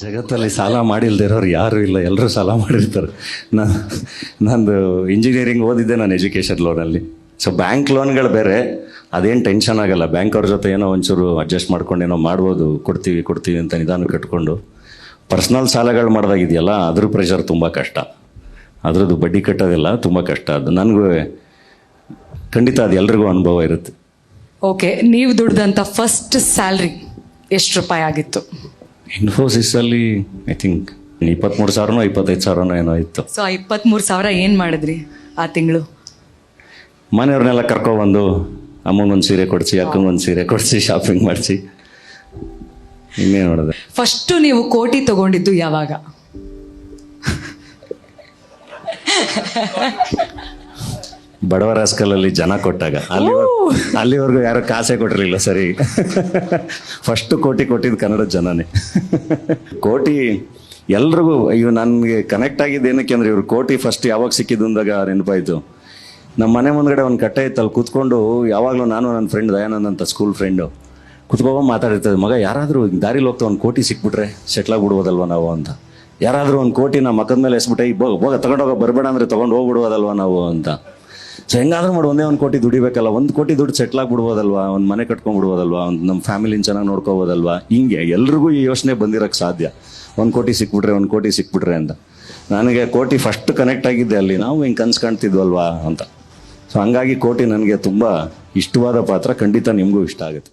ಜಗತ್ತಲ್ಲಿ ಸಾಲ ಮಾಡಿಲ್ದಿರೋರು ಯಾರೂ ಇಲ್ಲ ಎಲ್ಲರೂ ಸಾಲ ಮಾಡಿರ್ತಾರೆ. ನಾನು ನಂದು ಇಂಜಿನಿಯರಿಂಗ್ ಓದಿದ್ದೆ ನಾನು ಎಜುಕೇಷನ್ ಲೋನಲ್ಲಿ ಸೊ ಬ್ಯಾಂಕ್ ಲೋನ್ಗಳು ಬೇರೆ, ಅದೇನು ಟೆನ್ಷನ್ ಆಗಲ್ಲ. ಬ್ಯಾಂಕ್ ಅವ್ರ ಜೊತೆ ಏನೋ ಒಂಚೂರು ಅಡ್ಜಸ್ಟ್ ಮಾಡ್ಕೊಂಡು ಏನೋ ಮಾಡ್ಬೋದು, ಕೊಡ್ತೀವಿ ಕೊಡ್ತೀವಿ ಅಂತ ನಿಧಾನ ಕಟ್ಕೊಂಡು. ಪರ್ಸ್ನಲ್ ಸಾಲಗಳು ಮಾಡಿದಾಗಿದೆಯಲ್ಲ, ಅದ್ರ ಪ್ರೆಷರ್ ತುಂಬ ಕಷ್ಟ. ಅದರದ್ದು ಬಡ್ಡಿ ಕಟ್ಟೋದಿಲ್ಲ ತುಂಬ ಕಷ್ಟ. ಅದು ನನಗೂ, ಖಂಡಿತ ಅದು ಎಲ್ರಿಗೂ ಅನುಭವ ಇರುತ್ತೆ. ಓಕೆ ನೀವು ದುಡ್ದಂಥ ಫಸ್ಟ್ ಸ್ಯಾಲ್ರಿ ಎಷ್ಟು ರೂಪಾಯಿ ಆಗಿತ್ತು? ಇನ್ಫೋಸಿಸಲ್ಲಿ ಐ ಥಿಂಕ್ ಇಪ್ಪತ್ತ್ಮೂರು ಸಾವಿರನೋ ಇಪ್ಪತ್ತೈದು ಸಾವಿರನೋ ಏನೋ ಇತ್ತು. ಸೊ ಆ ಇಪ್ಪತ್ತ್ಮೂರು ಸಾವಿರ ಏನು ಮಾಡಿದ್ರಿ ಆ ತಿಂಗಳು? ಮನೆಯವ್ರನ್ನೆಲ್ಲ ಕರ್ಕೊಬಂದು ಅಮ್ಮಂಗೊಂದು ಸೀರೆ ಕೊಡಿಸಿ ಅಕ್ಕಂಗೊಂದು ಸೀರೆ ಕೊಡಿಸಿ ಶಾಪಿಂಗ್ ಮಾಡಿಸಿ. ಇನ್ನೇನು ನೋಡಿದೆ ಫಸ್ಟು ನೀವು ಕೋಟಿ ತಗೊಂಡಿದ್ದು ಯಾವಾಗ? ಬಡವರ ಸ್ಕಲಲ್ಲಿ ಜನ ಕೊಟ್ಟಾಗ. ಅಲ್ಲಿ ಅಲ್ಲಿವರೆಗೂ ಯಾರು ಕಾಸೆ ಕೊಟ್ಟಿರಲಿಲ್ಲ ಸರಿ. ಫಸ್ಟ್ ಕೋಟಿ ಕೊಟ್ಟಿದ್ದು ಕನ್ನಡ ಜನನೇ. ಕೋಟಿ ಎಲ್ರಿಗೂ ಅಯ್ಯೋ ನನಗೆ ಕನೆಕ್ಟ್ ಆಗಿದ್ದು ಏನಕ್ಕೆ ಅಂದ್ರೆ ಇವ್ರು ಕೋಟಿ ಫಸ್ಟ್ ಯಾವಾಗ ಸಿಕ್ಕಿದ್ದು ಅಂದಾಗ ನೆನಪಾಯ್ತು ನಮ್ಮ ಮನೆ ಮುಂದ್ಗಡೆ ಒಂದು ಕಟ್ಟೆ ಇತ್ತು ಅಲ್ಲಿ ಕೂತ್ಕೊಂಡು ಯಾವಾಗಲೂ ನಾನು ನನ್ನ ಫ್ರೆಂಡ್ ದಯಾನಂದ್ ಅಂತ ಸ್ಕೂಲ್ ಫ್ರೆಂಡು ಕುತ್ಕೊಂಡು ಮಾತಾಡಿರ್ತದೆ ಮಗ ಯಾರಾದರೂ ದಾರಿಲಿ ಹೋಗ್ತಾ ಒಂದು ಕೋಟಿ ಸಿಕ್ಬಿಟ್ರೆ ಸೆಟ್ಲ್ ಆಗ್ಬಿಡ್ಬೋದಲ್ವ ನಾವು ಅಂತ? ಯಾರಾದರೂ ಒಂದು ಕೋಟಿ ನಮ್ಮ ಮಕ್ಕದ ಮೇಲೆ ಎಸ್ಬಿಟ್ಟೆ ಈ ಹೋಗ ತಗೊಂಡೋಗ ಬರಬೇಡ ಅಂದರೆ ತೊಗೊಂಡು ಹೋಗ್ಬಿಡ್ಬೋದಲ್ವ ನಾವು? ಅಂತ. ಸೊ ಹೆಂಗಾದ್ರೂ ಮಾಡಿ ಒಂದೇ ಒಂದು ಕೋಟಿ ದುಡಿಬೇಕಲ್ಲ ಒಂದು ಕೋಟಿ ದುಡ್ಡು ಸೆಟ್ಲ್ ಆಗ್ಬಿಡ್ಬೋದಲ್ವಾ ಒಂದು ಮನೆ ಕಟ್ಕೊಂಡ್ಬಿಡ್ಬೋದಲ್ವಾ ಒಂದು ನಮ್ಮ ಫ್ಯಾಮಿಲಿನ ಚೆನ್ನಾಗಿ ನೋಡ್ಕೋಬೋದಲ್ವಾ? ಹಿಂಗೆ ಎಲ್ರಿಗೂ ಈ ಯೋಚನೆ ಬಂದಿರೋಕ್ಕೆ ಸಾಧ್ಯ. ಒಂದು ಕೋಟಿ ಸಿಕ್ಬಿಟ್ರೆ, ಒಂದು ಕೋಟಿ ಸಿಕ್ಬಿಟ್ರೆ ಅಂತ. ನನಗೆ ಕೋಟಿ ಫಸ್ಟ್ ಕನೆಕ್ಟ್ ಆಗಿದ್ದೆ ಅಲ್ಲಿ. ನಾವು ಹಿಂಗೆ ಕನ್ಸು ಕಾಣ್ತಿದ್ವಲ್ವಾ ಅಂತ. ಸೊ ಹಂಗಾಗಿ ಕೋಟಿ ನನಗೆ ತುಂಬ ಇಷ್ಟವಾದ ಪಾತ್ರ. ಖಂಡಿತ ನಿಮಗೂ ಇಷ್ಟ ಆಗುತ್ತೆ.